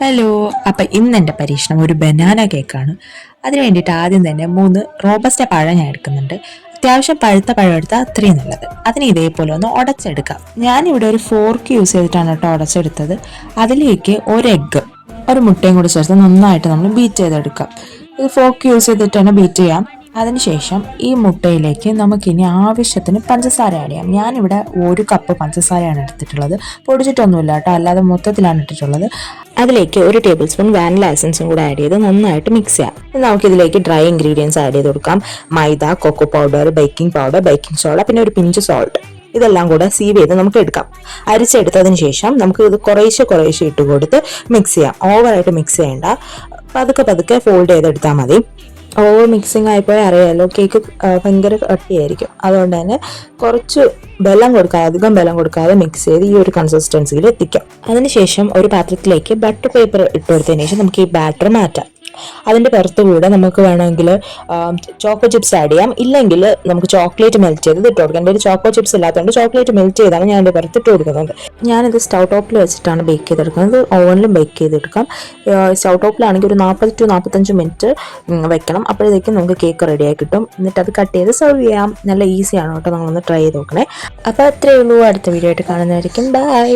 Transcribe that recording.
Hello അപ്പം ഇന്ന് എന്റെ പരീക്ഷണം ഒരു ബനാന കേക്കാണ് അതിന് വേണ്ടിയിട്ട് ആദ്യം തന്നെ മൂന്ന് റോബസ്റ്റ പഴം ഞാൻ എടുക്കുന്നുണ്ട്. അത്യാവശ്യം പഴുത്ത പഴം എടുത്താൽ അത്രയും നല്ലത്. അതിന് ഇതേപോലെ ഒന്ന് ഉടച്ചെടുക്കാം ഞാനിവിടെ ഒരു ഫോർക്ക് യൂസ് ചെയ്തിട്ടാണ് കേട്ടോ ഉടച്ചെടുത്തത് അതിലേക്ക് ഒരു എഗ്ഗ് ഒരു മുട്ടയും കൂടി ചേർത്ത് നന്നായിട്ട് നമ്മൾ ബീറ്റ് ചെയ്തെടുക്കാം. ഇത് ഫോർക്ക് യൂസ് ചെയ്തിട്ടാണ് ബീറ്റ് ചെയ്യാം. അതിനുശേഷം ഈ മുട്ടയിലേക്ക് നമുക്കിനി ആവശ്യത്തിന് പഞ്ചസാര ആഡ് ചെയ്യാം. ഞാനിവിടെ ഒരു കപ്പ് പഞ്ചസാരയാണ് എടുത്തിട്ടുള്ളത്. പൊടിച്ചിട്ടൊന്നുമില്ല കേട്ടോ. അല്ലാതെ മൊത്തത്തിലാണ് ഇട്ടിട്ടുള്ളത്. അതിലേക്ക് ഒരു ടേബിൾ സ്പൂൺ വാനില എസൻസും കൂടെ ആഡ് ചെയ്ത് നന്നായിട്ട് മിക്സ് ചെയ്യാം. ഇനി നമുക്കിതിലേക്ക് ഡ്രൈ ഇൻഗ്രീഡിയൻസ് ആഡ് ചെയ്ത് കൊടുക്കാം. Maida cocoa powder baking powder baking soda പിന്നെ ഒരു പിഞ്ച് സോൾട്ട് ഇതെല്ലാം കൂടെ സീവ് ചെയ്ത് നമുക്ക് എടുക്കാം. അരിച്ചെടുത്തതിന് ശേഷം നമുക്ക് ഇത് കുറേശ്ശെ കുറേശ്ശെ ഇട്ട് കൊടുത്ത് മിക്സ് ചെയ്യാം. ഓവറായിട്ട് മിക്സ് ചെയ്യേണ്ട. പതുക്കെ പതുക്കെ ഫോൾഡ് ചെയ്തെടുത്താൽ മതി. ഓവർ മിക്സിംഗ് ആയിപ്പോയി അറിയാമല്ലോ കേക്ക് ഭയങ്കര കട്ടിയായിരിക്കും. അതുകൊണ്ട് തന്നെ കുറച്ച് ബലം കൊടുക്കാതെ അധികം ബലം കൊടുക്കാതെ മിക്സ് ചെയ്ത് ഈ ഒരു കൺസിസ്റ്റൻസിയിൽ എത്തിക്കാം. അതിനുശേഷം ഒരു പാത്രത്തിലേക്ക് ബട്ടർ പേപ്പർ ഇട്ട് കൊടുത്തതിന് ശേഷം നമുക്ക് ഈ ബാറ്റർ മാറ്റാം. അതിന്റെ പുറത്ത് കൂടെ നമുക്ക് വേണമെങ്കിൽ ചോക്കോ ചിപ്സ് ആഡ് ചെയ്യാം. ഇല്ലെങ്കിൽ നമുക്ക് ചോക്ലേറ്റ് മെൽറ്റ് ചെയ്ത് ഇട്ട് കൊടുക്കാം. എന്റെ ഒരു ചോക്കോ ചിപ്സ് ഇല്ലാത്തതുകൊണ്ട് ചോക്ലേറ്റ് മെൽറ്റ് ചെയ്താണ് ഞാൻ എന്റെ പുറത്ത് ഇട്ട് കൊടുക്കുന്നത്. ഞാനിത് സ്റ്റൗ ടോപ്പിൽ വെച്ചിട്ടാണ് ബേക്ക് ചെയ്തെടുക്കുന്നത്. ഓവനിലും ബേക്ക് ചെയ്തെടുക്കാം. സ്റ്റൗ ടോപ്പിലാണെങ്കിൽ ഒരു നാൽപ്പത് ടു നാൽപ്പത്തഞ്ച് മിനിറ്റ് വെക്കണം. അപ്പോഴത്തേക്കും നമുക്ക് കേക്ക് റെഡിയായി കിട്ടും. എന്നിട്ട് അത് കട്ട് ചെയ്ത് സെർവ് ചെയ്യാം. നല്ല ഈസിയാണ് കേട്ടോ. നമ്മളൊന്ന് ട്രൈ ചെയ്ത് നോക്കണേ. അപ്പോൾ അത്രയേ ഉള്ളൂ. അടുത്ത വീഡിയോ ആയിട്ട് കാണുന്നതായിരിക്കും. ബൈ